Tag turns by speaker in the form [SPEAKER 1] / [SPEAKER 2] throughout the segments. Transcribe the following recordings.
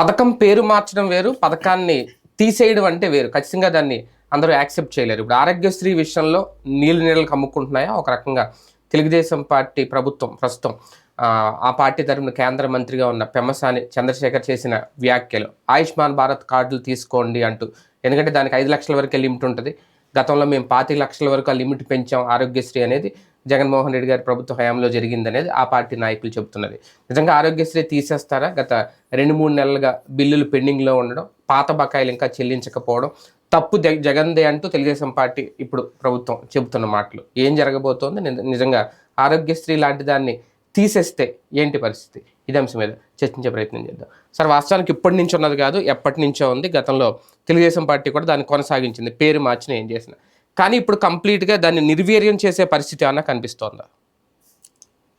[SPEAKER 1] పథకం పేరు మార్చడం వేరు పథకాన్ని తీసేయడం అంటే వేరు. ఖచ్చితంగా దాన్ని అందరూ యాక్సెప్ట్ చేయలేరు. ఇప్పుడు ఆరోగ్యశ్రీ విషయంలో నీళ్ళు నీళ్ళు కమ్ముకుంటున్నాయా ఒక రకంగా తెలుగుదేశం పార్టీ ప్రభుత్వం ప్రస్తుతం ఆ, పార్టీ తరపున కేంద్ర మంత్రిగా ఉన్న పెమ్మసాని చంద్రశేఖర్ చేసిన వ్యాఖ్యలు ఆయుష్మాన్ భారత్ కార్డులు తీసుకోండి అంటూ. ఎందుకంటే దానికి ఐదు లక్షల వరకే లిమిట్ ఉంటుంది. గతంలో మేము పాతి లక్షల వరకు ఆ లిమిట్ పెంచాం ఆరోగ్యశ్రీ అనేది. జగన్మోహన్ రెడ్డి గారి ప్రభుత్వ హయాంలో జరిగింది అనేది ఆ పార్టీ నాయకులు చెబుతున్నది. నిజంగా ఆరోగ్యశ్రీ తీసేస్తారా? గత రెండు మూడు నెలలుగా బిల్లులు పెండింగ్లో ఉండడం పాత బకాయిలు ఇంకా చెల్లించకపోవడం తప్పు జగ- జగన్దే అంటూ తెలుగుదేశం పార్టీ ఇప్పుడు ప్రభుత్వం చెబుతున్న మాటలు. ఏం జరగబోతోంది? నిజ- నిజంగా ఆరోగ్యశ్రీ లాంటి దాన్ని తీసేస్తే ఏంటి పరిస్థితి? ఇది అంశం మీద చర్చించే ప్రయత్నం చేద్దాం. సార్ వాస్తవానికి ఇప్పటి నుంచి ఉన్నది కాదు ఎప్పటి నుంచో ఉంది. గతంలో తెలుగుదేశం పార్టీ కూడా దాన్ని కొనసాగించింది. పేరు మార్చిన ఏం చేసినా. కానీ ఇప్పుడు కంప్లీట్గా దాన్ని నిర్వీర్యం చేసే పరిస్థితి అన్న కనిపిస్తోందా?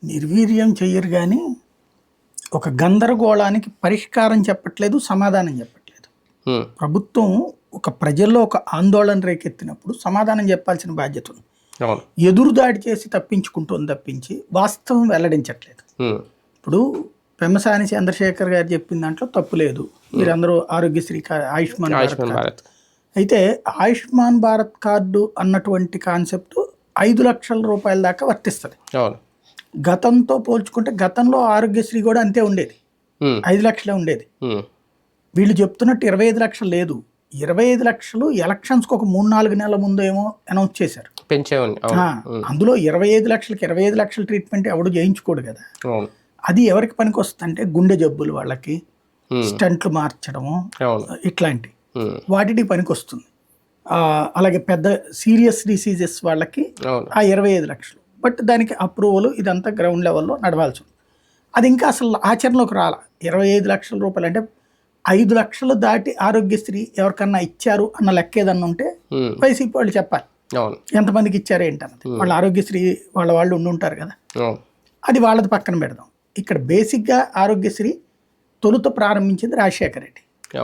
[SPEAKER 2] నిర్వీర్యం చెయ్యరు కానీ ఒక గందరగోళానికి పరిష్కారం చెప్పట్లేదు సమాధానం చెప్పట్లేదు. ప్రభుత్వం ఒక ప్రజల్లో ఒక ఆందోళన రేకెత్తినప్పుడు సమాధానం చెప్పాల్సిన బాధ్యత ఉంది. ఎదురుదాడి చేసి తప్పించుకుంటుంది తప్పించి వాస్తవం వెల్లడించట్లేదు. ఇప్పుడు పెమ్మసాని చంద్రశేఖర్ గారు చెప్పిన దాంట్లో తప్పు లేదు. మీరందరూ ఆరోగ్యశ్రీ ఆయుష్మాన్ భారత్. అయితే ఆయుష్మాన్ భారత్ కార్డు అన్నటువంటి కాన్సెప్ట్ ఐదు లక్షల రూపాయల దాకా వర్తిస్తుంది. గతంతో పోల్చుకుంటే గతంలో ఆరోగ్యశ్రీ కూడా అంతే ఉండేది. ఐదు లక్షలే ఉండేది. వీళ్ళు చెప్తున్నట్టు ఇరవై ఐదు లక్షలు లేదు. ఇరవై ఐదు లక్షలు ఎలక్షన్స్కి ఒక మూడు నాలుగు నెలల ముందు ఏమో అనౌన్స్ చేశారు. అందులో ఇరవై ఐదు లక్షలకి ఇరవై ఐదు లక్షల ట్రీట్మెంట్ ఎవడు చేయించుకోడు కదా. అది ఎవరికి పనికి వస్తుందంటే గుండె జబ్బులు వాళ్ళకి. స్టంట్లు మార్చడము
[SPEAKER 1] అవును.
[SPEAKER 2] ఇట్లాంటి
[SPEAKER 1] హ్మ్.
[SPEAKER 2] వాటికి పనికి వస్తుంది అలాగే పెద్ద సీరియస్ డిసీజెస్ వాళ్ళకి ఆ ఇరవై ఐదు లక్షలు. బట్ దానికి అప్రూవల్ ఇదంతా గ్రౌండ్ లెవెల్లో నడవాల్సి ఉంది. అది ఇంకా అసలు ఆచరణలోకి రాల. ఇరవై ఐదు లక్షల రూపాయలు అంటే ఐదు లక్షలు దాటి ఆరోగ్యశ్రీ ఎవరికన్నా ఇచ్చారు అన్న లెక్క ఏదన్నా ఉంటే
[SPEAKER 1] హ్మ్.
[SPEAKER 2] వైసీపీ వాళ్ళు చెప్పాలి. ఎంతమందికి ఇచ్చారు ఏంటన్నది. వాళ్ళ ఆరోగ్యశ్రీ వాళ్ళ వాళ్ళు ఉండి ఉంటారు కదా. అది వాళ్ళది పక్కన పెడదాం. ఇక్కడ బేసిక్గా ఆరోగ్యశ్రీ తొలుత ప్రారంభించింది రాజశేఖర రెడ్డి.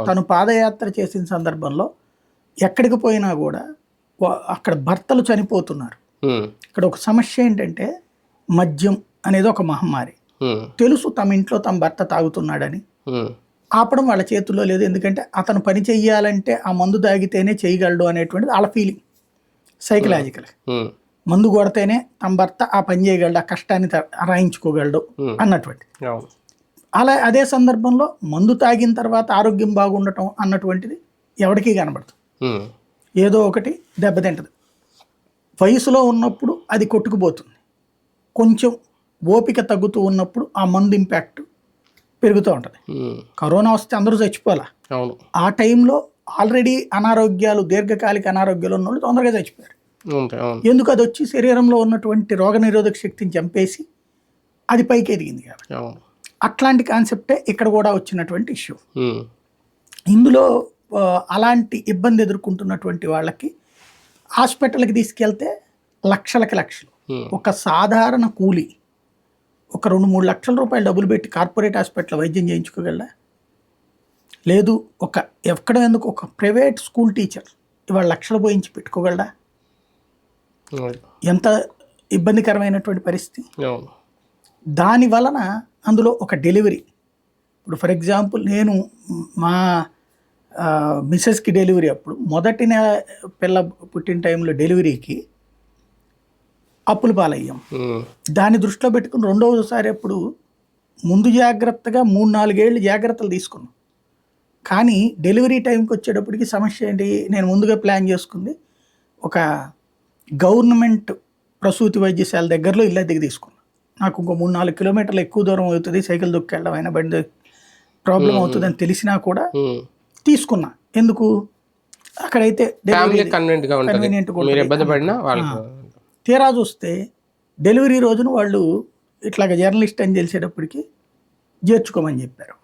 [SPEAKER 2] తను పాదయాత్ర చేసిన సందర్భంలో ఎక్కడికి పోయినా కూడా అక్కడ భర్తలు చనిపోతున్నారు. ఇక్కడ ఒక సమస్య ఏంటంటే మద్యం అనేది ఒక మహమ్మారి
[SPEAKER 1] హ్మ్.
[SPEAKER 2] తెలుసు తమ ఇంట్లో తమ భర్త తాగుతున్నాడని. ఆపడం వాళ్ళ చేతుల్లో లేదు ఎందుకంటే అతను పని చెయ్యాలంటే ఆ మందు తాగితేనే చేయగలడు అనేటువంటిది వాళ్ళ ఫీలింగ్ సైకలాజికల్. మందు కొడితేనే తమ భర్త ఆ పని చేయగలడు ఆ కష్టాన్ని రాయించుకోగలడు. అన్నటువంటి అలా అదే సందర్భంలో మందు తాగిన తర్వాత ఆరోగ్యం బాగుండటం అన్నటువంటిది ఎవరికీ కనబడదు. ఏదో ఒకటి దెబ్బతింటది వయసులో ఉన్నప్పుడు అది కొట్టుకుపోతుంది. కొంచెం ఓపిక తగ్గుతూ ఉన్నప్పుడు ఆ మందు ఇంపాక్ట్ పెరుగుతూ ఉంటుంది. కరోనా వస్తే అందరూ చచ్చిపోవాలా? ఆ టైంలో ఆల్రెడీ అనారోగ్యాలు దీర్ఘకాలిక అనారోగ్యాలు ఉన్న వాళ్ళు తొందరగా చచ్చిపోయారు. ఎందుకు అది వచ్చి శరీరంలో ఉన్నటువంటి రోగనిరోధక శక్తిని చంపేసి అది పైకి ఎదిగింది కాబట్టి అట్లాంటి కాన్సెప్టే ఇక్కడ కూడా వచ్చినటువంటి ఇష్యూ. ఇందులో అలాంటి ఇబ్బంది ఎదుర్కొంటున్నటువంటి వాళ్ళకి హాస్పిటల్కి తీసుకెళ్తే లక్షలకి లక్షలు. ఒక సాధారణ కూలి ఒక రెండు మూడు లక్షల రూపాయలు డబ్బులు పెట్టి కార్పొరేట్ హాస్పిటల్ వైద్యం చేయించుకోగలరా లేదు ఒక ఎక్కడ ఎందుకు ఒక ప్రైవేట్ స్కూల్ టీచర్ ఇవాళ లక్షలు పోయించి పెట్టుకోగలరా. ఎంత ఇబ్బందికరమైనటువంటి పరిస్థితి దాని వలన అందులో ఒక డెలివరీ. ఇప్పుడు ఫర్ ఎగ్జాంపుల్ నేను మా మిస్సెస్కి డెలివరీ అప్పుడు మొదటి నెల పిల్ల పుట్టిన టైంలో డెలివరీకి అప్పులు పాలయ్యాం. దాన్ని దృష్టిలో పెట్టుకుని రెండవసారి అప్పుడు ముందు జాగ్రత్తగా మూడు నాలుగేళ్ళు జాగ్రత్తలు తీసుకున్నాం. కానీ డెలివరీ టైంకి వచ్చేటప్పటికి సమస్య ఏంటి? నేను ముందుగా ప్లాన్ చేసుకుంది ఒక గవర్నమెంట్ ప్రసూతి వైద్యశాల దగ్గరలో ఇల్లు అద్దెకి తీసుకున్నాను నాకు ఇంకో మూడు నాలుగు కిలోమీటర్లు ఎక్కువ దూరం అవుతుంది సైకిల్ దొక్కెళ్ళడం అయినా బండి ప్రాబ్లం అవుతుందని తెలిసినా కూడా. తీసుకున్నా. ఎందుకు? అక్కడైతే తీరా చూస్తే డెలివరీ రోజున వాళ్ళు ఇట్లాగ జర్నలిస్ట్ అని తెలిసేటప్పటికి చేర్చుకోమని చెప్పారు.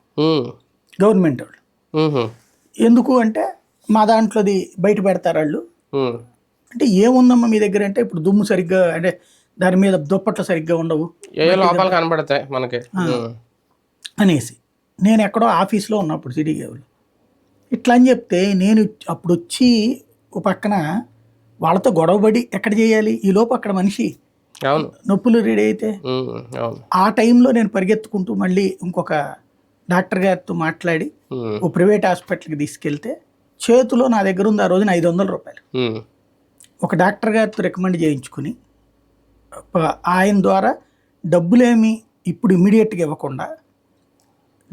[SPEAKER 2] గవర్నమెంట్ వాళ్ళు. ఎందుకు అంటే మా దాంట్లోది బయట పెడతారు వాళ్ళు. అంటే ఏముందమ్మా మీ దగ్గర అంటే ఇప్పుడు దుమ్ము సరిగ్గా అంటే దాని మీద దుప్పట్లు సరిగ్గా ఉండవు.
[SPEAKER 1] లోపాలు కనబడతాయి మనకి.
[SPEAKER 2] అనేసి. నేను ఎక్కడో ఆఫీస్లో ఉన్నప్పుడు సిటీ కేబుల్ ఇట్లా అని చెప్తే నేను అప్పుడు వచ్చి ఓ పక్కన వాళ్ళతో గొడవపడి ఎక్కడ చేయాలి? ఈ లోపు అక్కడ మనిషి నొప్పులు రెడీ అయితే ఆ టైంలో నేను పరిగెత్తుకుంటూ మళ్ళీ ఇంకొక డాక్టర్ గారితో మాట్లాడి ఓ ప్రైవేట్ హాస్పిటల్కి తీసుకెళ్తే చేతిలో నా దగ్గర ఉంది ఆ రోజున ఐదు వందల రూపాయలు. ఒక డాక్టర్ గారితో రికమెండ్ చేయించుకుని ఆయన ద్వారా డబ్బులేమి ఇప్పుడు ఇమ్మీడియట్గా ఇవ్వకుండా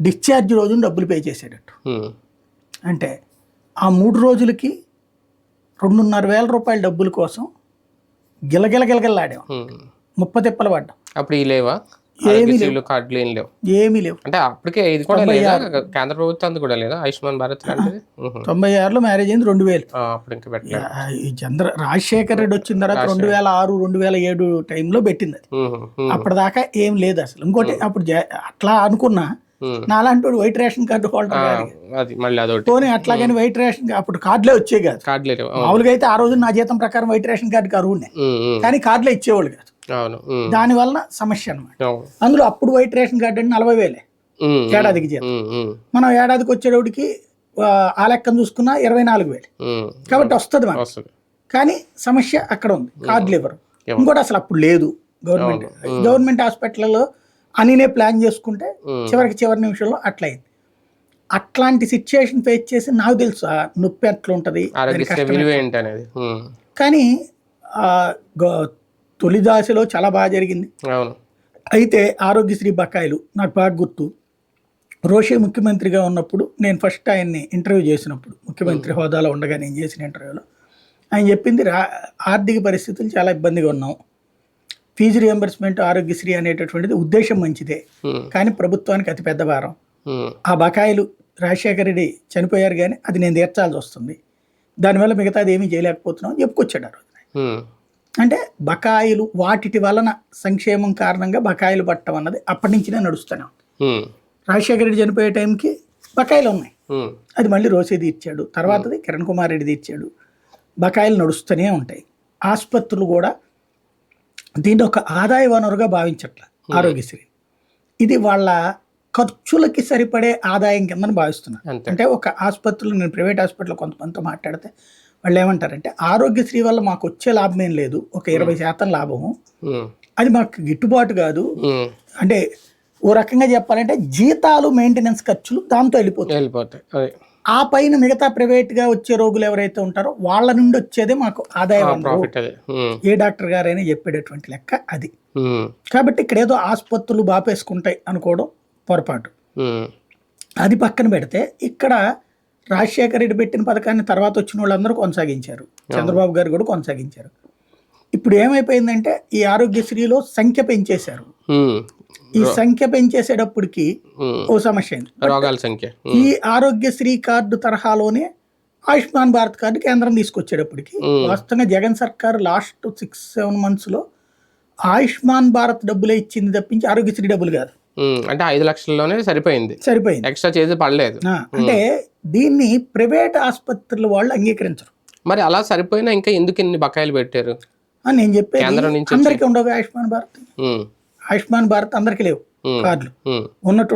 [SPEAKER 2] డిశ్చార్జ్ రోజున డబ్బులు పే చేసేటట్టు. అంటే ఆ మూడు రోజులకి రెండున్నర వేల రూపాయల డబ్బుల కోసం గిలగిల గిలగిల్లాడాం. ముప్ప తిప్పలు పడ్డాం.
[SPEAKER 1] అప్పుడు లేవా? ఆరోగ్యశ్రీలు కార్డులు ఏం లేవు.
[SPEAKER 2] ఏమీ లేవు.
[SPEAKER 1] అంటే అప్పటికే ఇది కూడా లేదా? కేంద్ర ప్రభుత్వం కూడా లేదా? ఆయుష్మాన్ భారత్ లాంటిది.
[SPEAKER 2] తొంభై ఆరులో మ్యారేజ్ అయింది రెండు వేలు.
[SPEAKER 1] అప్పుడు ఇంకా పెట్టలేదు.
[SPEAKER 2] చంద్ర రాజశేఖర్ రెడ్డి వచ్చిన తర్వాత రెండు వేల ఆరు రెండు వేల ఏడు టైంలో పెట్టింది అది. అప్పటిదాకా ఏం లేదు అసలు. ఇంకోటి అప్పుడు అట్లా అనుకున్నా. నాలాంటి వాడు వైట్ రేషన్ కార్డు హోల్డర్ పోనీ అట్లాగని వైట్ రేషన్ అప్పుడు కార్డులే వచ్చేవి కాదు. మామూలుగా అయితే ఆ రోజు నా జీతం ప్రకారం వైట్ రేషన్ కార్డు కరువునే
[SPEAKER 1] ఉమ్, ఉమ్,
[SPEAKER 2] కానీ కార్డులే ఇచ్చేవాళ్ళు కాదు. దాని వలన సమస్య అనమాట. అందులో అప్పుడు వైట్ రేషన్ కార్డు అంటే నలభై వేలే. ఏడాదికి
[SPEAKER 1] ఉమ్,
[SPEAKER 2] మనం ఏడాదికి వచ్చేటోడికి ఆ, లెక్కను చూసుకున్నా ఇరవై నాలుగు వేలు. కాబట్టి వస్తుంది
[SPEAKER 1] వస్తుంది.
[SPEAKER 2] కానీ సమస్య అక్కడ ఉంది. కార్డులు ఇవ్వరు. ఇంకోటి అసలు అప్పుడు లేదు గవర్నమెంట్. గవర్నమెంట్ హాస్పిటల్లో అనినే ప్లాన్ చేసుకుంటే చివరికి చివరి నిమిషంలో అట్లా అయింది అట్లాంటి సిచ్యుయేషన్ ఫేస్ చేసి నాకు తెలుసు ఆ నొప్పి ఎట్లా ఉంటుంది కానీ తొలి దశలో చాలా బాగా జరిగింది. అయితే ఆరోగ్యశ్రీ బకాయిలు నాకు బాగా గుర్తు. రోషే ముఖ్యమంత్రిగా ఉన్నప్పుడు నేను ఫస్ట్ ఆయన్ని ఇంటర్వ్యూ చేసినప్పుడు ముఖ్యమంత్రి హోదాలో ఉండగా నేను చేసిన ఇంటర్వ్యూలో ఆయన చెప్పింది రా ఆర్థిక పరిస్థితులు చాలా ఇబ్బందిగా ఉన్నాం. ఫీజు రియంబర్స్మెంట్ ఆరోగ్యశ్రీ అనేటటువంటిది ఉద్దేశం మంచిదే కానీ ప్రభుత్వానికి అతిపెద్ద భారం.
[SPEAKER 1] ఉమ్,
[SPEAKER 2] ఆ బకాయిలు రాజశేఖర రెడ్డి చనిపోయారు కానీ అది నేను తీర్చాల్సి వస్తుంది. దానివల్ల మిగతాది ఏమీ చేయలేకపోతున్నాం అని చెప్పుకొచ్చాడు ఆ రోజున అంటే బకాయిలు వాటిటి వలన సంక్షేమం కారణంగా బకాయిలు పట్టడం అన్నది అప్పటి నుంచినే నడుస్తూనే ఉంది. రాజశేఖర రెడ్డి చనిపోయే టైంకి బకాయిలు ఉన్నాయి. అది మళ్ళీ రోసే తీర్చాడు. తర్వాతది కిరణ్ కుమార్ రెడ్డి తీర్చాడు. బకాయిలు నడుస్తూనే ఉంటాయి. ఆసుపత్రులు కూడా దీన్ని ఒక ఆదాయ వనరుగా భావించట్ల ఆరోగ్యశ్రీ. ఇది వాళ్ళ ఖర్చులకి సరిపడే ఆదాయం కిందని భావిస్తున్నారు. అంటే ఒక ఆసుపత్రులు నేను ప్రైవేట్ హాస్పిటల్ కొంతమందితో మాట్లాడితే వాళ్ళు ఏమంటారంటే ఆరోగ్యశ్రీ వల్ల మాకు వచ్చే లాభం ఏం లేదు. ఒక ఇరవై శాతం లాభము. అది మాకు గిట్టుబాటు కాదు. అంటే ఓ రకంగా చెప్పాలంటే జీతాలు మెయింటెనెన్స్ ఖర్చులు దాంతో వెళ్ళిపోతాయి.
[SPEAKER 1] వెళ్ళిపోతాయి.
[SPEAKER 2] ఆ పైన మిగతా ప్రైవేట్గా వచ్చే రోగులు ఎవరైతే ఉంటారో వాళ్ళ నుండి వచ్చేదే మాకు ఆదాయం ఏ డాక్టర్ గారైనా చెప్పేటటువంటి లెక్క అది. కాబట్టి ఇక్కడ ఏదో ఆసుపత్రులు బాపేసుకుంటాయి అనుకోవడం పొరపాటు. అది పక్కన పెడితే ఇక్కడ రాజశేఖర రెడ్డి పెట్టిన పథకాన్ని తర్వాత వచ్చిన వాళ్ళందరూ కొనసాగించారు. చంద్రబాబు గారు కూడా కొనసాగించారు. ఇప్పుడు ఏమైపోయిందంటే ఈ ఆరోగ్యశ్రీలో సంఖ్య పెంచేశారు. ఈ సంఖ్య పెంచేసేటప్పటికి ఓ సమస్య
[SPEAKER 1] రోగాల సంఖ్య.
[SPEAKER 2] ఈ ఆరోగ్యశ్రీ కార్డు తరహాలోనే ఆయుష్మాన్ భారత్ కార్డు కేంద్రం తీసుకొచ్చేటప్పటికి. వాస్తవంగా జగన్ సర్కార్ లాస్ట్ సిక్స్ సెవెన్ మంత్స్లో ఆయుష్మాన్ భారత్ డబ్బులే ఇచ్చింది తప్పించి ఆరోగ్యశ్రీ డబ్బులు కాదు.
[SPEAKER 1] అంటే ఐదు లక్షల్లోనే సరిపోయింది.
[SPEAKER 2] సరిపోయింది.
[SPEAKER 1] ఎక్స్ట్రా చేసి పడలేదు.
[SPEAKER 2] అంటే దీన్ని ప్రైవేట్ ఆసుపత్రుల వాళ్ళు అంగీకరించరు.
[SPEAKER 1] మరి అలా సరిపోయినా ఇంకా ఎందుకు ఇన్ని బకాయిలు పెట్టారు?
[SPEAKER 2] అని నేను
[SPEAKER 1] కేంద్రం నుంచి
[SPEAKER 2] అందరికీ ఉండవు ఆయుష్మాన్ భారత్? ఆయుష్మాన్ భారత్ అందరికీ లేవు కార్డులు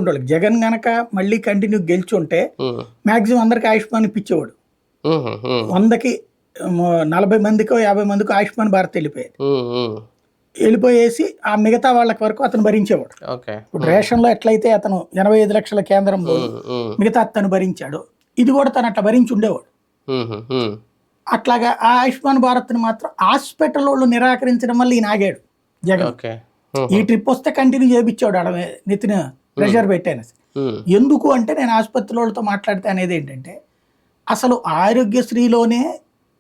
[SPEAKER 2] వాళ్ళకి జగన్ గనక మళ్ళీ కంటిన్యూ గెలిచుంటే
[SPEAKER 1] ఉమ్,
[SPEAKER 2] మాక్సిమం అందరికి ఆయుష్మాన్ ఇప్పించేవాడు. వందకి నలభై మందికో యాభై మందికో ఆయుష్మాన్ భారత్
[SPEAKER 1] ఉమ్,
[SPEAKER 2] వెళ్ళిపోయేసి ఆ మిగతా వాళ్ళకి వరకు అతను భరించేవాడు. ఇప్పుడు రేషన్లో ఎట్లయితే అతను ఎనభై ఐదు లక్షల కేంద్రంలో మిగతా అతను భరించాడు ఇది కూడా తను అట్లా భరించి ఉండేవాడు. అట్లాగా ఆ ఆయుష్మాన్ భారత్ని మాత్రం హాస్పిటల్ వాళ్ళు నిరాకరించడం వల్ల ఈయన ఆగాడు జగన్. ఈ ట్రిప్ వస్తే కంటిన్యూ చేయించాడు ఆడ నెత్తిన ప్రెషర్ పెట్టాను. ఎందుకు అంటే నేను ఆసుపత్రి వాళ్ళతో మాట్లాడితే అనేది ఏంటంటే అసలు ఆరోగ్యశ్రీలోనే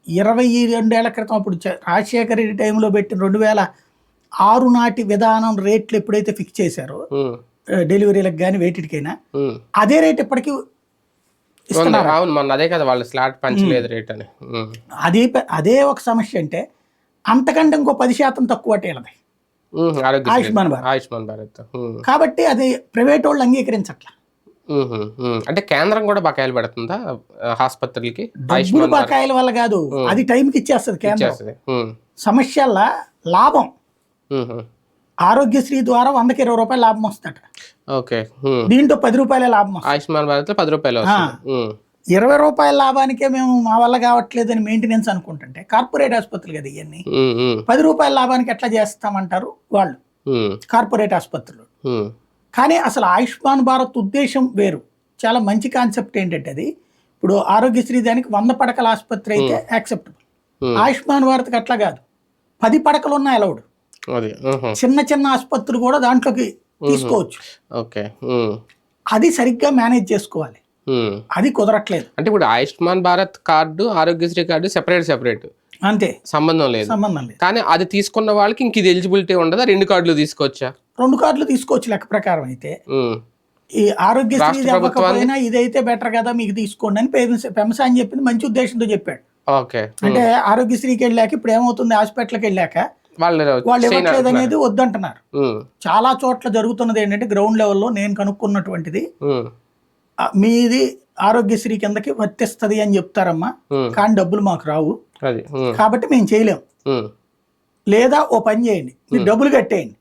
[SPEAKER 2] ఇరవై రెండేళ్ళ క్రితం అప్పుడు రాజశేఖర రెడ్డి టైంలో పెట్టిన రెండు వేల ఆరు నాటి విధానం రేట్లు ఎప్పుడైతే ఫిక్స్ చేశారో డెలివరీలకు కానీ వేటికైనా. అదే రేట్ ఇప్పటికీ
[SPEAKER 1] అవును మొన్న అదే కదా వాళ్ళు స్లాట్ పంచలేదు రేట్ అని.
[SPEAKER 2] అదే అదే ఒక సమస్య అంటే అంతకంటే ఇంకో పది శాతం తక్కువ వీళ్ళది ఆయుష్మాన్ భారత్.
[SPEAKER 1] ఆయుష్మాన్ భారత్
[SPEAKER 2] కాబట్టి అది ప్రైవేట్ వాళ్ళు అంగీకరించట్ల.
[SPEAKER 1] అంటే కేంద్రం కూడా బకాయిలు పెడుతుందా ఆ, ఆసుపత్రులకి?
[SPEAKER 2] డబ్బులు
[SPEAKER 1] ఆయుష్మాన్ భారత్.
[SPEAKER 2] బకాయిల వల్ల కాదు అది టైంకి ఇచ్చేస్తుంది కేంద్రం.
[SPEAKER 1] చేస్తుంది ఉమ్,
[SPEAKER 2] సమస్యల లాభం. ఆరోగ్యశ్రీ ద్వారా వందకి ఇరవై రూపాయలు లాభం వస్తుందట.
[SPEAKER 1] ఓకే.
[SPEAKER 2] దీంట్లో పది రూపాయలే లాభం
[SPEAKER 1] ఆయుష్మాన్ భారత్లో పది రూపాయలు
[SPEAKER 2] ఇరవై రూపాయల లాభానికే మేము మా వల్ల కావట్లేదని మెయింటెనెన్స్ అనుకుంటుంటే కార్పొరేట్ ఆసుపత్రులు కదా ఇవన్నీ పది రూపాయల లాభానికి ఎట్లా చేస్తామంటారు వాళ్ళు? కార్పొరేట్ ఆసుపత్రులు. కానీ అసలు ఆయుష్మాన్ భారత్ ఉద్దేశం వేరు. చాలా మంచి కాన్సెప్ట్ ఏంటంటే అది. ఇప్పుడు ఆరోగ్యశ్రీ దానికి వంద పడకల ఆసుపత్రి అయితే యాక్సెప్టబుల్ ఆయుష్మాన్ భారత్కి అట్లా కాదు. పది పడకలు ఉన్న అలౌడ్
[SPEAKER 1] అది
[SPEAKER 2] చిన్న చిన్న ఆసుపత్రులు కూడా దాంట్లోకి తీసుకోవచ్చు.
[SPEAKER 1] ఓకే
[SPEAKER 2] అది సరిగ్గా మేనేజ్ చేసుకోవాలి. అది కుదరట్లేదు.
[SPEAKER 1] అంటే ఇప్పుడు Ayushman Bharat card Aarogyasri card separate separate.
[SPEAKER 2] అంతే.
[SPEAKER 1] సంబంధం లేదు.
[SPEAKER 2] సంబంధం లేదు.
[SPEAKER 1] కానీ అది తీసుకున్న వాళ్ళకి ఇంక ఇది ఎలిజిబిలిటీ ఉండదా? రెండు కార్డులు తీసుకోవచ్చా
[SPEAKER 2] రెండు కార్డులు తీసుకోవచ్చు లెక్క ప్రకారం అయితే. ఈ ఆరోగ్యశ్రీ అవ్వకపోయినా ఇదైతే బెటర్ కదా మీకు తీసుకోండి అని పెమ్స- పెంస అని చెప్పింది మంచి ఉద్దేశంతో చెప్పాడు.
[SPEAKER 1] ఓకే
[SPEAKER 2] అంటే ఆరోగ్యశ్రీకి వెళ్ళాక ఇప్పుడు ఏమవుతుంది? హాస్పిటల్కి వెళ్ళాక
[SPEAKER 1] వాళ్ళు
[SPEAKER 2] ఇవ్వట్లేదు. అనేది వద్దంటున్నారు. చాలా చోట్ల జరుగుతున్నది ఏంటంటే గ్రౌండ్ లెవెల్లో నేను కనుక్కున్నటువంటిది. మీది ఆరోగ్యశ్రీ కిందకి వర్తిస్తుంది అని చెప్తారమ్మా. కానీ డబ్బులు మాకు రావు. కాబట్టి మేము చేయలేం. లేదా ఓ పని చేయండి. మీరు డబ్బులు కట్టేయండి.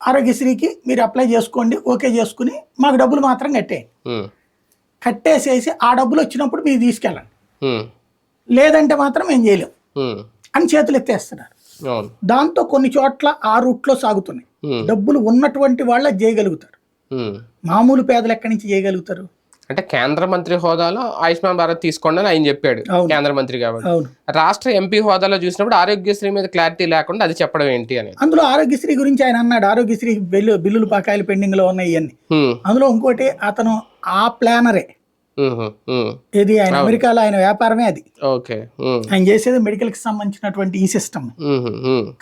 [SPEAKER 2] ఆరోగ్యశ్రీకి మీరు అప్లై చేసుకోండి ఓకే చేసుకుని మాకు డబ్బులు మాత్రం కట్టేయండి. కట్టేసేసి ఆ డబ్బులు వచ్చినప్పుడు మీరు తీసుకెళ్ళండి. లేదంటే మాత్రం మేము చేయలేం.
[SPEAKER 1] ఉమ్,
[SPEAKER 2] అని చేతులు ఎత్తేస్తున్నారు. దాంతో కొన్ని చోట్ల ఆ రూట్లో సాగుతున్నాయి. డబ్బులు ఉన్నటువంటి వాళ్ళు చేయగలుగుతారు. మామూలు పేదలు ఎక్కడి నుంచి చేయగలుగుతారు?
[SPEAKER 1] అంటే కేంద్ర మంత్రి హోదాలో ఆయుష్మాన్ భారత్ తీసుకోండి అని ఆయన చెప్పాడు. కేంద్ర మంత్రి కాబట్టి. రాష్ట్ర ఎంపీ హోదాలో చూసినప్పుడు ఆరోగ్యశ్రీ మీద క్లారిటీ లేకుండా అది చెప్పడం ఏంటి అనేది.
[SPEAKER 2] అందులో ఆరోగ్యశ్రీ గురించి ఆయన అన్నాడు. ఆరోగ్యశ్రీ బిల్లు బిల్లులు బకాయిలు పెండింగ్లో ఉన్నాయి ఇవన్నీ. అందులో ఇంకోటి అతను ఆ ప్లానరే ఇది ఆయన? అమెరికాలో ఆయన వ్యాపారమే అది.
[SPEAKER 1] ఓకే
[SPEAKER 2] ఆయన చేసేది మెడికల్కి సంబంధించినటువంటి ఈ సిస్టమ్.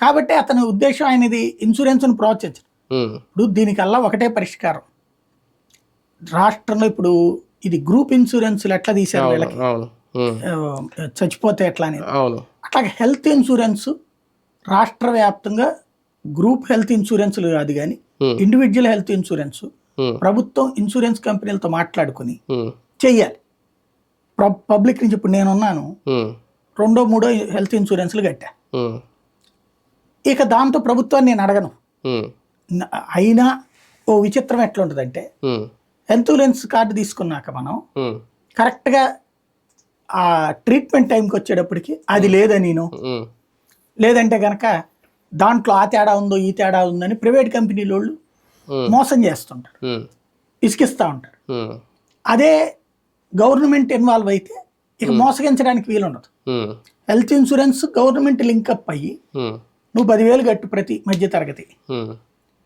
[SPEAKER 2] కాబట్టి అతని ఉద్దేశం ఆయనది ఇన్సూరెన్స్ ప్రోత్సహించడం.
[SPEAKER 1] ఉమ్,
[SPEAKER 2] ఇప్పుడు దీనికల్లా ఒకటే పరిష్కారం. రాష్ట్రంలో ఇప్పుడు ఇది గ్రూప్ ఇన్సూరెన్స్లు ఎట్లా తీశారు వీళ్ళకి? ఆ, చచ్చిపోతే ఎట్లా అనేది.
[SPEAKER 1] అవును.
[SPEAKER 2] అట్లాగే హెల్త్ ఇన్సూరెన్స్ రాష్ట్ర వ్యాప్తంగా గ్రూప్ హెల్త్ ఇన్సూరెన్స్లు కాదు కానీ ఇండివిజువల్ హెల్త్ ఇన్సూరెన్స్ ప్రభుత్వం ఇన్సూరెన్స్ కంపెనీలతో మాట్లాడుకుని చెయ్యాలి. పబ్- పబ్లిక్ నుంచి ఇప్పుడు నేనున్నాను. రెండో మూడో హెల్త్ ఇన్సూరెన్స్లు కట్టా. ఇక దాంతో ప్రభుత్వాన్ని నేను అడగను. అయినా ఓ విచిత్రం ఎట్లా ఉంటుందంటే
[SPEAKER 1] ఉమ్,
[SPEAKER 2] హెల్త్ ఇన్సూరెన్స్ కార్డు తీసుకున్నాక మనం కరెక్ట్గా ఆ ట్రీట్మెంట్ టైంకి వచ్చేటప్పటికి అది లేదని నేను? లేదంటే కనుక దాంట్లో ఆ తేడా ఉందో ఈ తేడా ఉందని ప్రైవేట్ కంపెనీల వాళ్ళు మోసం చేస్తుంటారు. ఇసుకిస్తూ ఉంటారు. అదే గవర్నమెంట్ ఇన్వాల్వ్ అయితే ఇక మోసగించడానికి వీలు ఉండదు
[SPEAKER 1] ఉమ్,
[SPEAKER 2] health insurance government link up అయ్యి
[SPEAKER 1] ఉమ్,
[SPEAKER 2] నువ్వు పదివేలు కట్టు ప్రతి మధ్య తరగతి.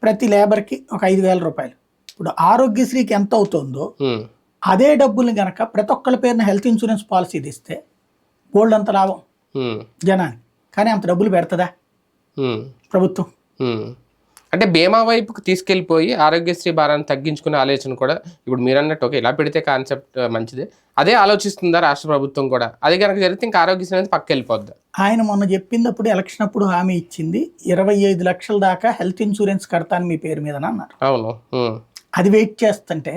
[SPEAKER 2] ప్రతి లేబర్కి ఒక ఐదు వేల రూపాయలు. ఇప్పుడు ఆరోగ్యశ్రీకి ఎంత అవుతుందో అదే డబ్బుల్ని గనక ప్రతి ఒక్కళ్ళ పేరున హెల్త్ ఇన్సూరెన్స్ పాలసీ తీస్తే బోల్డ్ అంత లాభం జనానికి. కానీ అంత డబ్బులు పెడతదా? ప్రభుత్వం.
[SPEAKER 1] అంటే బీమా వైపుకు తీసుకెళ్ళిపోయి ఆరోగ్యశ్రీ భారాన్ని తగ్గించుకునే ఆలోచన కూడా ఇప్పుడు మీరు అన్నట్టు ఓకే ఇలా పెడితే కాన్సెప్ట్ మంచిదే. అదే ఆలోచిస్తుందా రాష్ట్ర ప్రభుత్వం కూడా? అది కనుక జరిగితే ఇంకా ఆరోగ్యశ్రీ అనేది పక్క వెళ్ళిపోద్ది
[SPEAKER 2] ఆయన మొన్న చెప్పినప్పుడు ఎలక్షన్ అప్పుడు హామీ ఇచ్చింది ఇరవై ఐదు లక్షల దాకా హెల్త్ ఇన్సూరెన్స్ కడతాను మీ పేరు మీద అన్నారు.
[SPEAKER 1] అవును.
[SPEAKER 2] అది వెయిట్ చేస్తుంటే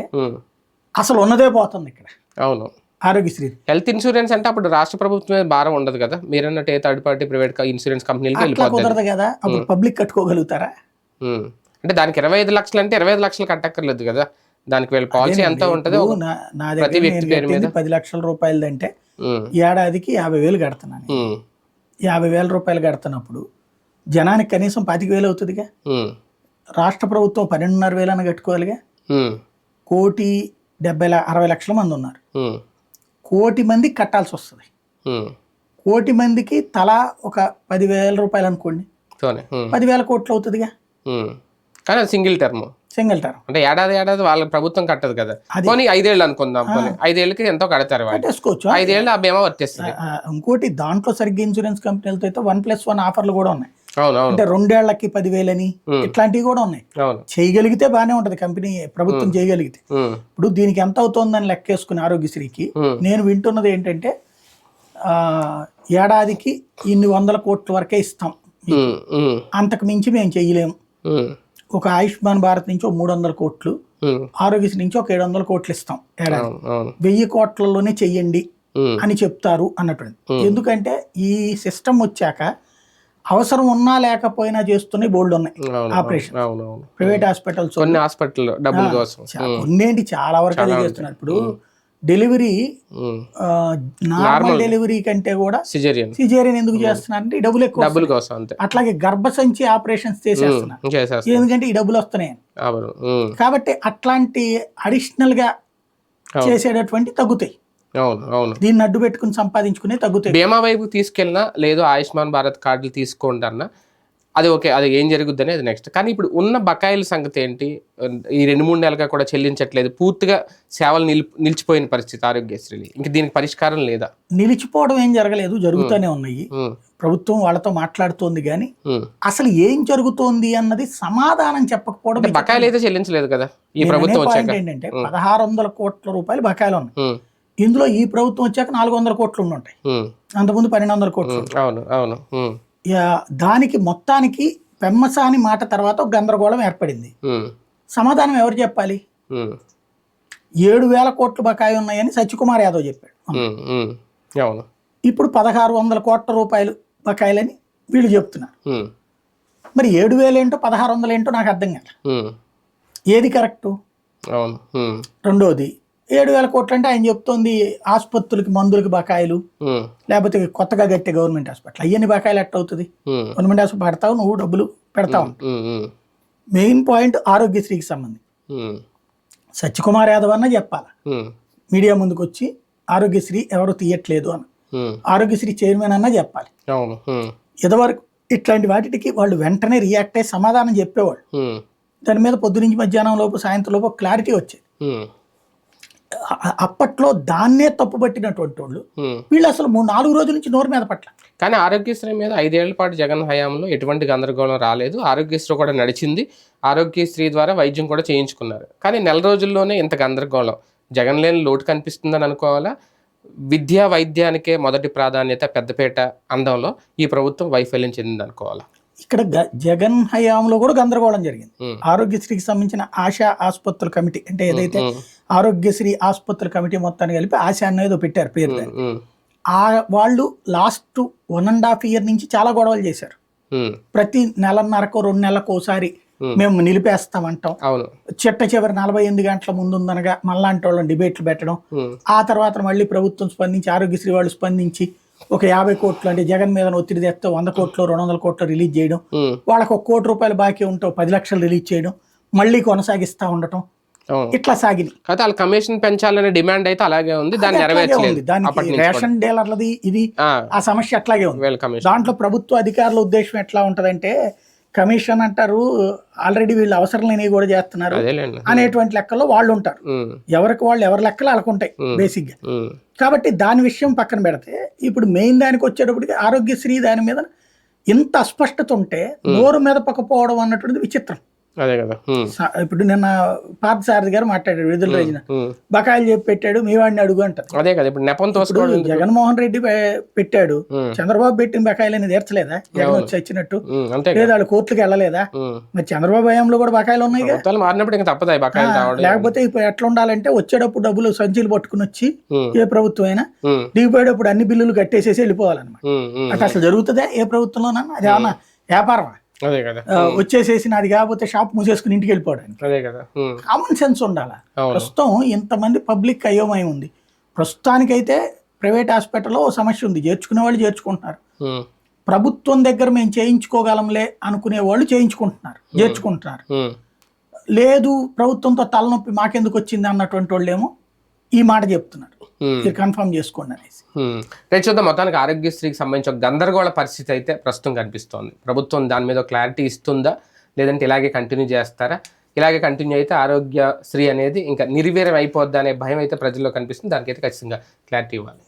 [SPEAKER 2] అసలు ఉన్నదే పోతుంది ఇక్కడ.
[SPEAKER 1] అవును.
[SPEAKER 2] ఆరోగ్యశ్రీ.
[SPEAKER 1] హెల్త్ ఇన్సూరెన్స్ అంటే అప్పుడు రాష్ట్ర ప్రభుత్వం మీద భారం ఉండదు కదా? మీరన్నట్టు ఏ థర్డ్ పార్టీ ప్రైవేట్ ఇన్సూరెన్స్ వెళ్ళిపోద్ది
[SPEAKER 2] కుదరదు కదా? అప్పుడు పబ్లిక్ కట్టుకోగలుగుతారా.
[SPEAKER 1] అంటే దానికి ఇరవై ఐదు లక్షలు అంటే ఇరవై ఐదు లక్షలు కట్టక్కర్లేదు కదా. దానికి వీళ్ళ పాలసీ ఎంత ఉంటుంది
[SPEAKER 2] నా దగ్గర పది లక్షల రూపాయలు అంటే ఏడాదికి యాభై వేలు కడుతున్నాను యాభై వేల రూపాయలు కడుతున్నప్పుడు జనానికి కనీసం పాతిక వేలు అవుతుందిగా. రాష్ట్ర ప్రభుత్వం పన్నెండున్నర వేలని కట్టుకోవాలిగా. కోటి డెబ్బై అరవై లక్షల మంది ఉన్నారు. కోటి మంది కట్టాల్సి వస్తుంది. కోటి మందికి తలా ఒక పదివేల రూపాయలు అనుకోండి. పదివేల కోట్లు అవుతుందిగా.
[SPEAKER 1] కానీ సింగిల్ టర్మ్.
[SPEAKER 2] Single term.
[SPEAKER 1] అంటే ఏడాది ఏడాది వాళ్ళ ప్రభుత్వం కట్టదు కదా. పోనీ ఐదేళ్ళు అనుకుందాం పోనీ ఐదేళ్ళకి ఎంతో కడతారు వాళ్ళు.
[SPEAKER 2] కట్టేసుకోవచ్చు.
[SPEAKER 1] ఐదేళ్ళు ఆ బీమా వర్తిస్తుంది.
[SPEAKER 2] ఇంకోటి దాంట్లో సరిగ్గా ఇన్సూరెన్స్ కంపెనీలతో అయితే వన్ ప్లస్ వన్ ఆఫర్లు కూడా ఉన్నాయి. అంటే రెండేళ్ళకి పదివేలని. ఇట్లాంటివి కూడా ఉన్నాయి. చేయగలిగితే బాగానే ఉంటది కంపెనీ ప్రభుత్వం చేయగలిగితే. ఇప్పుడు దీనికి ఎంత అవుతుందని లెక్కేసుకుని ఆరోగ్యశ్రీకి నేను వింటున్నది ఏంటంటే ఆ, ఏడాదికి ఇన్ని వందల కోట్ల వరకే ఇస్తాం. అంతకు మించి మేము చేయలేము. ఒక ఆయుష్మాన్ భారత్ నుంచి ఒక మూడు వందల కోట్లు ఆరోగ్యశ్రీ నుంచి ఒక ఏడు వందల కోట్లు ఇస్తాం ఏడాది వెయ్యి కోట్లలోనే చెయ్యండి అని చెప్తారు అన్నటువంటి. ఎందుకంటే ఈ సిస్టమ్ వచ్చాక అవసరం ఉన్నా లేకపోయినా చేస్తున్నాయి బోల్డ్ ఉన్నాయి. ఆపరేషన్. ప్రైవేట్ హాస్పిటల్స్
[SPEAKER 1] కొన్ని హాస్పిటల్ డబ్బుల కోసం.
[SPEAKER 2] చా- కొన్నేంటి చాలా వరకు చేస్తున్నారు. ఇప్పుడు డెలివరీ. నార్మల్ డెలివరీ కంటే కూడా
[SPEAKER 1] సిజేరియన్.
[SPEAKER 2] సిజేరియన్ ఎందుకు చేస్తున్నారంటే డబ్బులు ఎక్కువ
[SPEAKER 1] డబ్బుల కోసం అంతే.
[SPEAKER 2] అట్లాగే గర్భసంచి ఆపరేషన్స్ చేసేస్తున్నారు. ఎందుకంటే ఈ డబ్బులు వస్తున్నాయి. కాబట్టి అట్లాంటి
[SPEAKER 1] అడిషనల్గా.
[SPEAKER 2] చేసేటటువంటి తగ్గుతాయి.
[SPEAKER 1] అవును అవును.
[SPEAKER 2] దీన్ని అడ్డు పెట్టుకుని సంపాదించుకునే తగ్గుతాయి.
[SPEAKER 1] బీమా వైపు తీసుకెళ్ళినా లేదు ఆయుష్మాన్ భారత్ కార్డులు తీసుకోండి అన్నా అది ఓకే అది ఏం జరుగుద్దని అది నెక్స్ట్ కానీ ఇప్పుడు ఉన్న బకాయిల సంగతి ఏంటి? ఈ రెండు మూడు నెలలుగా కూడా చెల్లించట్లేదు. పూర్తిగా సేవలు నిల్ నిలిచిపోయిన పరిస్థితి ఆరోగ్యశ్రీలు. ఇంక దీనికి పరిష్కారం లేదా?
[SPEAKER 2] నిలిచిపోవడం ఏం జరగలేదు జరుగుతూనే ఉన్నాయి. ప్రభుత్వం వాళ్ళతో మాట్లాడుతోంది కానీ. అసలు ఏం జరుగుతోంది అన్నది సమాధానం చెప్పకపోవడం
[SPEAKER 1] బకాయిలు అయితే చెల్లించలేదు కదా? ఈ ప్రభుత్వం వచ్చాక.
[SPEAKER 2] ఏంటంటే పదహారు వందల కోట్ల రూపాయలు బకాయిలు ఉన్నాయి. ఇందులో ఈ ప్రభుత్వం వచ్చాక నాలుగు వందల కోట్లు ఉండి ఉంటాయి అంతకుముందు పన్నెండు వందల కోట్లు
[SPEAKER 1] అవును అవును.
[SPEAKER 2] దానికి మొత్తానికి పెమ్మసాని మాట తర్వాత గందరగోళం ఏర్పడింది. సమాధానం ఎవరు చెప్పాలి? ఏడు వేల కోట్లు బకాయి ఉన్నాయని సత్యకుమార్ యాదవ్ చెప్పాడు. ఇప్పుడు పదహారు వందల కోట్ల రూపాయలు బకాయిలని వీళ్ళు చెప్తున్నారు. మరి ఏడు వేలు ఏంటో పదహారు వందలు ఏంటో నాకు అర్థం కాదు. ఏది కరెక్టు? రెండోది ఏడు వేల కోట్లు అంటే ఆయన చెప్తోంది ఆసుపత్రులకి మందులకి బకాయిలు. లేకపోతే కొత్తగా కట్టే గవర్నమెంట్ హాస్పిటల్. అయ్యని బకాయిలు ఎట్ట అవుతుంది? గవర్నమెంట్ హాస్పిటల్ పెడతావు నువ్వు డబ్బులు పెడతావు. మెయిన్ పాయింట్ ఆరోగ్యశ్రీకి సంబంధించి. సత్యకుమార్ యాదవ్ అన్న చెప్పాలి? మీడియా ముందుకు వచ్చి ఆరోగ్యశ్రీ ఎవరు తీయట్లేదు అని ఆరోగ్యశ్రీ చైర్మన్ అన్న చెప్పాలి. ఇదివరకు ఇట్లాంటి వాటికి వాళ్ళు వెంటనే రియాక్ట్ అయ్యి సమాధానం చెప్పేవాళ్ళు. దాని మీద పొద్దు నుంచి మధ్యాహ్నం లోపు సాయంత్రం లోపు క్లారిటీ వచ్చేది. అప్పట్లో దాన్నే తప్పుపట్టినటువంటి వాళ్ళు. వీళ్ళు అసలు మూడు నాలుగు రోజుల నుంచి నోరు మీద పట్ల.
[SPEAKER 1] కానీ ఆరోగ్యశ్రీ మీద ఐదేళ్ళ పాటు జగన్ హయాంలో ఎటువంటి గందరగోళం రాలేదు. ఆరోగ్యశ్రీ కూడా నడిచింది. ఆరోగ్యశ్రీ ద్వారా వైద్యం కూడా చేయించుకున్నారు. కానీ నెల రోజుల్లోనే ఇంత గందరగోళం. జగన్ లేని లోటు కనిపిస్తుందని అనుకోవాలా? విద్యా వైద్యానికే మొదటి ప్రాధాన్యత పెద్దపేట అందంలో ఈ ప్రభుత్వం వైఫల్యం చెందింది అనుకోవాలా
[SPEAKER 2] ఇక్కడ జగన్ హయాంలో కూడా గందరగోళం జరిగింది. ఆరోగ్యశ్రీకి సంబంధించిన ఆశా ఆసుపత్రుల కమిటీ అంటే ఏదైతే ఆరోగ్యశ్రీ ఆసుపత్రుల కమిటీ మొత్తాన్ని కలిపి ఆశా అనేది పెట్టారు పేరు ఆ వాళ్ళు last one and half year నుంచి చాలా గొడవలు చేశారు. ప్రతి నెలన్నరకు రెండు నెలలకు ఒకసారి. మేము. నిలిపేస్తామంటాం. చిట్ట చివరి నలభై ఎనిమిది గంటల ముందు ఉందనగా మళ్ళాంటి వాళ్ళని డిబేట్లు పెట్టడం. ఆ తర్వాత మళ్ళీ ప్రభుత్వం స్పందించి ఆరోగ్యశ్రీ వాళ్ళు స్పందించి ఒక యాభై కోట్లు అంటే జగన్ మీద ఒత్తిడి తెస్తే వంద కోట్లు రెండు వందల కోట్లు రిలీజ్ చేయడం. వాళ్ళకి ఒక కోటి రూపాయలు బాకీ ఉంటే పది లక్షలు రిలీజ్ చేయడం మళ్ళీ కొనసాగిస్తా ఉండటం. ఇట్లా సాగింది.
[SPEAKER 1] కాకపోతే వాళ్ళ కమిషన్ పెంచాలనే డిమాండ్ అయితే అలాగే ఉంది. దాన్ని నెరవేర్చలేదు.
[SPEAKER 2] దానికి. రేషన్ డీలర్లది ఇది
[SPEAKER 1] ఆ,
[SPEAKER 2] సమస్య అట్లాగే ఉంది. దాంట్లో ప్రభుత్వ అధికారుల ఉద్దేశం ఎట్లా ఉంటదంటే కమిషన్ అంటారు ఆల్రెడీ వీళ్ళు అవసరం లేనివి కూడా చేస్తున్నారు అనేటువంటి లెక్కల్లో వాళ్ళు ఉంటారు. ఎవరికి వాళ్ళు ఎవరి లెక్కలు వాళ్ళకు ఉంటాయి
[SPEAKER 1] బేసిక్గా
[SPEAKER 2] కాబట్టి దాని విషయం పక్కన పెడితే ఇప్పుడు మెయిన్ దానికి వచ్చేటప్పటికి ఆరోగ్యశ్రీ దాని మీద ఇంత అస్పష్టత ఉంటే నోరు మెదపకపోవడం అన్నటువంటిది విచిత్రం.
[SPEAKER 1] అదే కదా.
[SPEAKER 2] ఇప్పుడు నిన్న పార్థసారథి గారు మాట్లాడాడు విడుదల రోజున. బకాయిలు చెప్పి పెట్టాడు మీ వాడిని అడుగు అంటారు.
[SPEAKER 1] అదే కదా ఇప్పుడు నెపం తోసుకోవడం?
[SPEAKER 2] జగన్మోహన్ రెడ్డి పెట్టాడు. చంద్రబాబు పెట్టిన బకాయిలని తీర్చలేదా? జగన్ వచ్చి వచ్చినట్టు.
[SPEAKER 1] కదా.
[SPEAKER 2] లేదా వాళ్ళు కోర్టులకు వెళ్ళలేదా. మరి చంద్రబాబు హయాంలో కూడా బకాయిలు ఉన్నాయి
[SPEAKER 1] ప్రభుత్వాలు మారినప్పుడు ఇంకా తప్పదు బకాయిలు
[SPEAKER 2] లేకపోతే ఇప్పుడు ఎట్లా ఉండాలంటే వచ్చేటప్పుడు డబ్బులు సంచులు పట్టుకుని వచ్చి ఏ ప్రభుత్వం అయినా దిగిపోయేటప్పుడు అన్ని బిల్లులు కట్టేసేసి వెళ్ళిపోవాలన్నమాట.
[SPEAKER 1] ఉమ్, ఉమ్.
[SPEAKER 2] అంటే అసలు జరుగుతుందా ఏ ప్రభుత్వంలోనన్నా? అది ఏమన్నా వ్యాపారమా?
[SPEAKER 1] అదే కదా.
[SPEAKER 2] వచ్చేసేసి నాది కాకపోతే షాప్ మూసేసుకుని ఇంటికి వెళ్ళిపోవడానికి
[SPEAKER 1] అదే కదా.
[SPEAKER 2] కామన్ సెన్స్ ఉండాలా? ప్రస్తుతం ఇంతమంది పబ్లిక్ అయోమయం ఉంది. ప్రస్తుతానికైతే ప్రైవేట్ హాస్పిటల్లో ఓ సమస్య ఉంది. చేర్చుకునే వాళ్ళు చేర్చుకుంటున్నారు. ప్రభుత్వం దగ్గర మేము చేయించుకోగలంలే అనుకునే వాళ్ళు చేయించుకుంటున్నారు. చేర్చుకుంటున్నారు. లేదు ప్రభుత్వంతో తలనొప్పి మాకెందుకు వచ్చింది అన్నటువంటి వాళ్ళు ఏమో ఈ మాట చెప్తున్నారు. మీరు కన్ఫర్మ్ చేసుకోండి అనేసి.
[SPEAKER 1] రేపు చూద్దాం. మొత్తానికి ఆరోగ్యశ్రీకి సంబంధించి ఒక గందరగోళ పరిస్థితి అయితే ప్రస్తుతం కనిపిస్తోంది. ప్రభుత్వం దాని మీద క్లారిటీ ఇస్తుందా? లేదంటే ఇలాగే కంటిన్యూ చేస్తారా? ఇలాగే కంటిన్యూ అయితే ఆరోగ్యశ్రీ అనేది ఇంకా నిర్వీర్యం అయిపోద్దా అనే భయం అయితే ప్రజల్లో కనిపిస్తుంది. దానికైతే ఖచ్చితంగా క్లారిటీ ఇవ్వాలి.